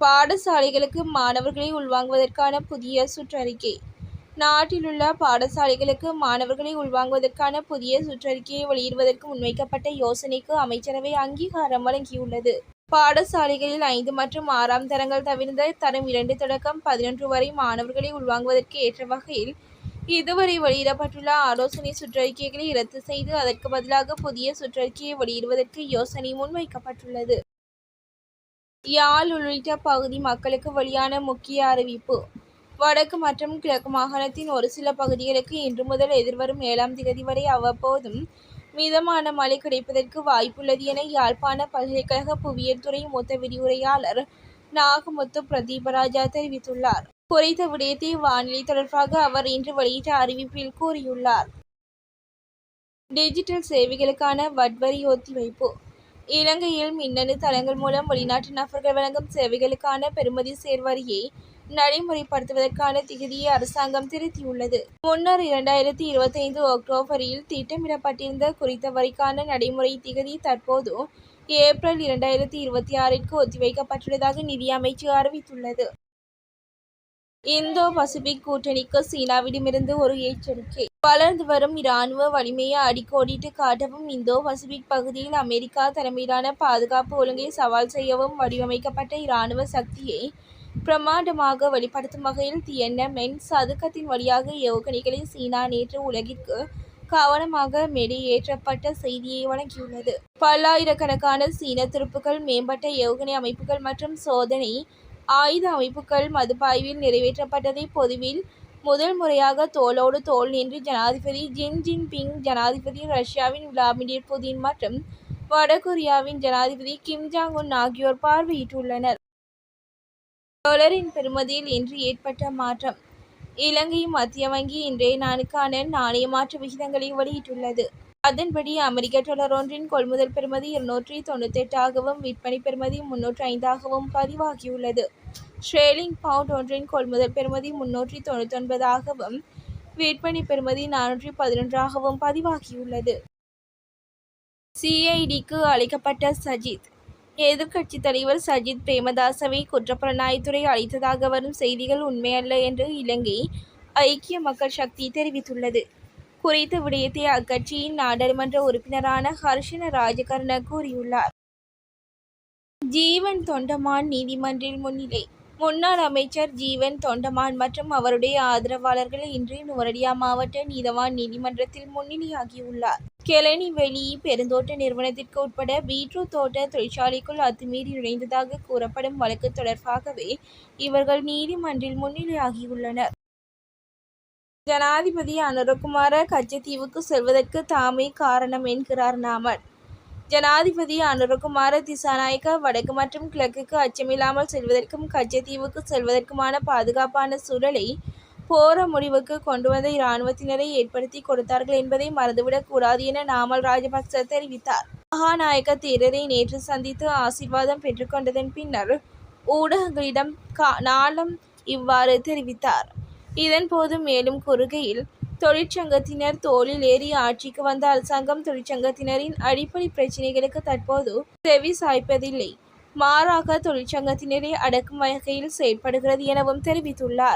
பாடசாலைகளுக்கு மாணவர்களை உள்வாங்குவதற்கான புதிய சுற்றறிக்கை நாட்டிலுள்ள பாடசாலைகளுக்கு மாணவர்களை உள்வாங்குவதற்கான புதிய சுற்றறிக்கையை வெளியிடுவதற்கு முன்வைக்கப்பட்ட யோசனைக்கு அமைச்சரவை அங்கீகாரம் வழங்கியுள்ளது. பாடசாலைகளில் ஐந்து மற்றும் ஆறாம் தரங்கள் தவிர்ந்த தரம் இரண்டு தொடக்கம் பதினொன்று வரை மாணவர்களை உள்வாங்குவதற்கு ஏற்ற வகையில் இதுவரை வெளியிடப்பட்டுள்ள ஆலோசனை சுற்றறிக்கைகளை ரத்து செய்து அதற்கு பதிலாக புதிய சுற்றறிக்கையை வெளியிடுவதற்கு யோசனை முன்வைக்கப்பட்டுள்ளது. யாழ் உள்ளிட்ட பகுதி மக்களுக்கு வெளியான முக்கிய அறிவிப்பு வடக்கு மற்றும் கிழக்கு மாகாணத்தின் ஒரு சில பகுதிகளுக்கு இன்று முதல் எதிர்வரும் ஏழாம் திகதி வரை அவ்வப்போதும் மிதமான மழை கிடைப்பதற்கு வாய்ப்புள்ளது என யாழ்ப்பாண பல்கலைக்கழக புவியியல் துறை மூத்த விரிவுரையாளர் நாகமுத்து பிரதீபராஜா தெரிவித்துள்ளார். குறித்த விடயத்தை வானிலை தொடர்பாக அவர் இன்று வெளியிட்ட அறிவிப்பில் கூறியுள்ளார். டிஜிட்டல் சேவைகளுக்கான வட்வரி ஒத்திவைப்பு இலங்கையில் மின்னணு தளங்கள் மூலம் வெளிநாட்டு நபர்கள் வழங்கும் சேவைகளுக்கான பெறுமதி சேர்வரியை நடைமுறைப்படுத்துவதற்கான திகதியை அரசாங்கம் திருத்தியுள்ளது. முன்னர் இரண்டாயிரத்தி இருபத்தைந்து அக்டோபரில் திட்டமிடப்பட்டிருந்த குறித்த வரிக்கான நடைமுறை திகதி தற்போது ஏப்ரல் இரண்டாயிரத்தி இருபத்தி ஆறிற்கு ஒத்திவைக்கப்பட்டுள்ளதாக நிதி அமைச்சு அறிவித்துள்ளது. இந்தோ பசிபிக் கூட்டணிக்கு சீனாவிடமிருந்து ஒரு எச்சரிக்கை வளர்ந்து வரும் இராணுவ வலிமையை அடிக்கோடிட்டு காட்டவும் இந்தோ பசிபிக் பகுதியில் அமெரிக்கா தலைமையிலான பாதுகாப்பு ஒழுங்கை சவால் செய்யவும் வடிவமைக்கப்பட்ட இராணுவ சக்தியை பிரமாண்டமாக வெளிப்படுத்தும் வகையில் தியனன்மென் சதுக்கத்தின் வழியாக ஏவுகணைகளை சீனா நேற்று உலகிற்கு கவனமாக வெளியேற்றப்பட்ட செய்தியை வழங்கியுள்ளது. பல்லாயிரக்கணக்கான சீன துருப்புக்கள் மேம்பட்ட ஏவுகணை அமைப்புகள் மற்றும் சோதனை ஆயுத அமைப்புகள் மதுபாய்வில் நிறைவேற்றப்பட்டதை பொதுவில் முதல் முறையாக தோளோடு தோல் நின்று ஜனாதிபதி ஜின் ஜின்பிங் ஜனாதிபதி ரஷ்யாவின் விளாடிமிர் புதின் மற்றும் வடகொரியாவின் ஜனாதிபதி கிம் ஜாங் உன் ஆகியோர் பார்வையிட்டுள்ளனர். டாலரின் பெறுமதியில் இன்று ஏற்பட்ட மாற்றம் இலங்கை மத்திய வங்கி இன்றைய நாளுக்கான நாணய மாற்று விகிதங்களை வெளியிட்டுள்ளது. அதன்படி அமெரிக்க டாலர் ஒன்றின் கொள்முதல் பெறுமதி இருநூற்று தொண்ணூற்றெட்டாகவும் விற்பனை பெறுமதி முன்னூற்று ஐந்தாகவும் பதிவாகியுள்ளது. ஸ்டிரேலிங் பவுண்ட் ஒன்றின் கொள்முதல் பெறுமதி முன்னூற்றி தொண்ணூற்றொன்பதாகவும் விற்பனை பெறுமதி நானூற்றி பதினொன்றாகவும் பதிவாகியுள்ளது. சிஐடிக்கு அழைக்கப்பட்ட சஜித் எதிர்க்கட்சித் தலைவர் சஜித் பிரேமதாசவை குற்றப்புலனாய்த்துறை அழைத்ததாக வரும் செய்திகள் உண்மையல்ல என்று இலங்கை ஐக்கிய மக்கள் சக்தி தெரிவித்துள்ளது. குறித்த விடயத்தை அக்கட்சியின் நாடாளுமன்ற உறுப்பினரான ஹர்ஷன ராஜகர்ண கூறியுள்ளார். ஜீவன் தொண்டமான் நீதிமன்றில் முன்னிலை முன்னாள் அமைச்சர் ஜீவன் தொண்டமான் மற்றும் அவருடைய ஆதரவாளர்கள் இன்று நுவரடியா மாவட்ட நீதவான் நீதிமன்றத்தில் முன்னிலையாகியுள்ளார். கெலனிவெலி பெருந்தோட்ட நிறுவனத்திற்கு உட்பட பீட்ரூட் தோட்ட தொழிற்சாலைக்குள் அத்துமீறி நுழைந்ததாக கூறப்படும் வழக்கு தொடர்பாகவே இவர்கள் நீதிமன்றில் முன்னிலையாகியுள்ளனர். ஜனாதிபதி அனுரகுமார கச்சத்தீவுக்கு செல்வதற்கு தாமே காரணம் என்கிறார் நாமன் ஜனாதிபதி அனுரகுமார திசாநாயக்க வடக்கு மற்றும் கிழக்குக்கு அச்சமில்லாமல் செல்வதற்கும் கச்சத்தீவுக்கு செல்வதற்குமான பாதுகாப்பான சூழலை போர முடிவுக்கு கொண்டு வந்த இராணுவத்தினரை ஏற்படுத்தி கொடுத்தார்கள் என்பதை மறந்துவிடக் கூடாது என நாமல் ராஜபக்ச தெரிவித்தார். மகாநாயக்க தேரரை நேற்று சந்தித்து ஆசீர்வாதம் பெற்றுக்கொண்டதன் பின்னர் ஊடகங்களிடம் நாளும் இவ்வாறு தெரிவித்தார். இதன்போது மேலும் கூறுகையில் தொழிற்சங்கத்தினர் தோளில் ஏறி ஆட்சிக்கு வந்த அரசாங்கம் தொழிற்சங்கத்தினரின் அடிப்படை பிரச்சினைகளுக்கு தற்போது செவி சாய்ப்பதில்லை மாறாக தொழிற்சங்கத்தினரை அடக்கும் வகையில் செயற்படுகிறது எனவும் தெரிவித்துள்ளார்.